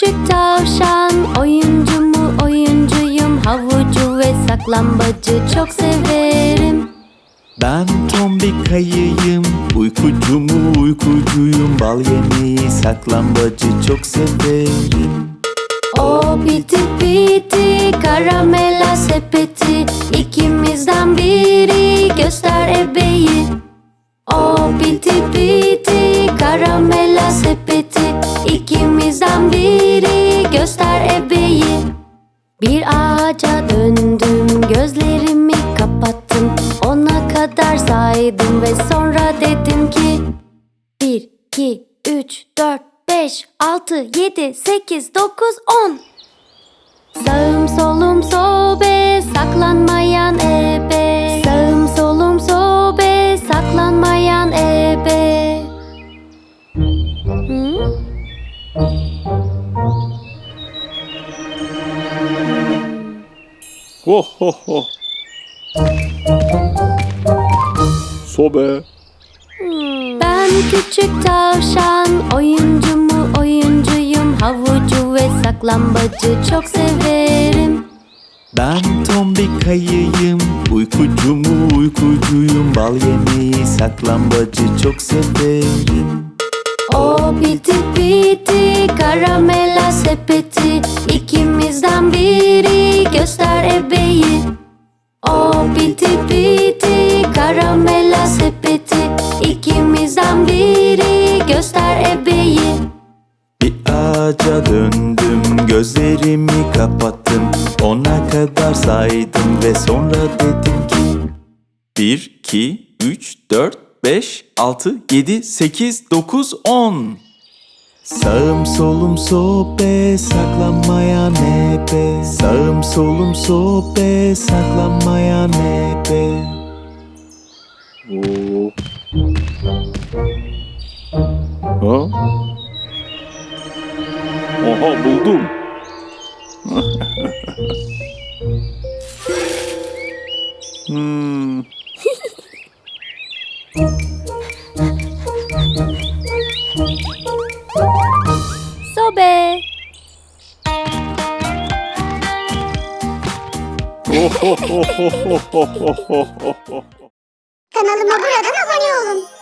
küçük tavşan Oyuncu mu oyuncuyum. Havucu ve saklambacı çok severim. Ben tombik ayıyım Uykucu mu uykucuyum. Bal yemeği saklambaçı çok severim. O piti piti karamela ağaca döndüm gözlerimi kapattım Ona kadar saydım ve sonra dedim ki bir, iki, üç, dört, beş, altı, yedi, sekiz, dokuz, on. Sağım solum sobe, saklanmayan Ho ho ho. Sobe. Ben küçük tavşan, oyuncu mu oyuncuyum. Havucu ve saklambacı çok severim. Ben tombik ayıyım Uykucu mu uykucuyum Bal yemeği saklambaçı çok severim O piti piti karamela sepeti İkimizden biri ağaca döndüm Gözlerimi kapattım Ona kadar saydım ve sonra dedim ki 1, 2, 3, 4, 5, 6, 7, 8, 9, 10 Sağım solum sobe saklanmaya nebe Sağım solum sobe saklanmaya nebe Oo. Ha? Oho buldum. hmm. Sobe. Kanalıma buradan abone olun.